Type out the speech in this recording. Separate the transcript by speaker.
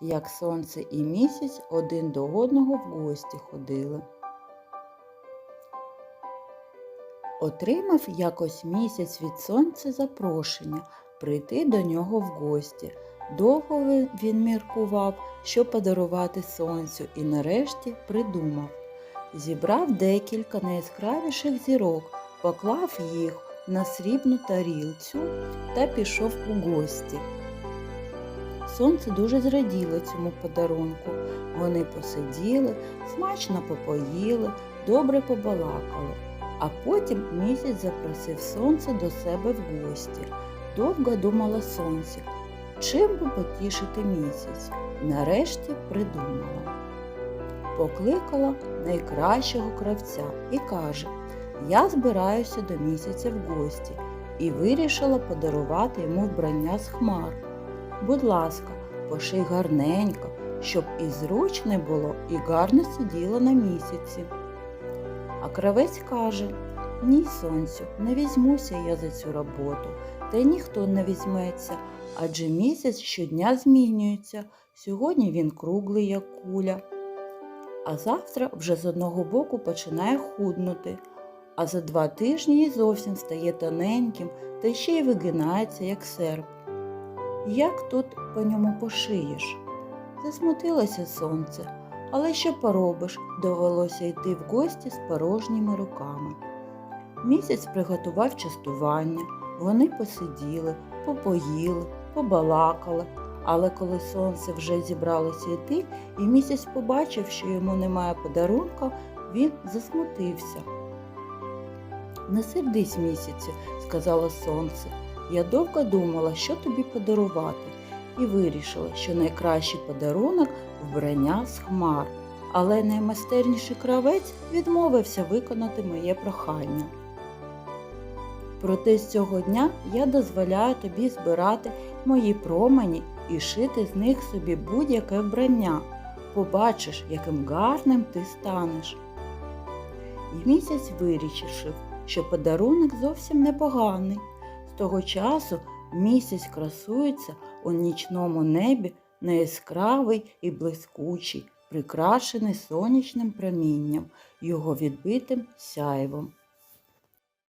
Speaker 1: як сонце і місяць один до одного в гості ходили. Отримав якось місяць від сонця запрошення прийти до нього в гості. Довго він міркував, що подарувати сонцю, і нарешті придумав. Зібрав декілька найяскравіших зірок, поклав їх на срібну тарілцю та пішов у гості. Сонце дуже зраділо цьому подарунку. Вони посиділи, смачно попоїли, добре побалакали. А потім місяць запросив сонце до себе в гості. Довго думала сонце, чим би потішити місяць. Нарешті придумала. Покликала найкращого кравця і каже: Я збираюся до місяця в гості і вирішила подарувати йому вбрання з хмар. Будь ласка, поший гарненько, щоб і зручне було, і гарно сиділо на місяці. А кравець каже: Ні, сонцю, не візьмуся я за цю роботу, та й ніхто не візьметься, адже місяць щодня змінюється. Сьогодні він круглий, як куля, а завтра вже з одного боку починає худнути, а за два тижні й зовсім стає тоненьким та ще й вигинається, як серп. Як тут по ньому пошиєш? Засмутилося сонце, але що поробиш, довелося йти в гості з порожніми руками. Місяць приготував частування, вони посиділи, попоїли, побалакали, але коли сонце вже зібралося йти, і місяць побачив, що йому немає подарунка, він засмутився. Не сердись місяцю, сказала сонце. Я довго думала, що тобі подарувати, і вирішила, що найкращий подарунок вбрання з хмар. Але наймайстерніший кравець відмовився виконати моє прохання. Проте з цього дня я дозволяю тобі збирати мої промені і шити з них собі будь-яке вбрання. Побачиш, яким гарним ти станеш. І місяць вирішив, що подарунок зовсім непоганий. Того часу місяць красується у нічному небі на яскравий і блискучий, прикрашений сонячним промінням, його відбитим сяйвом.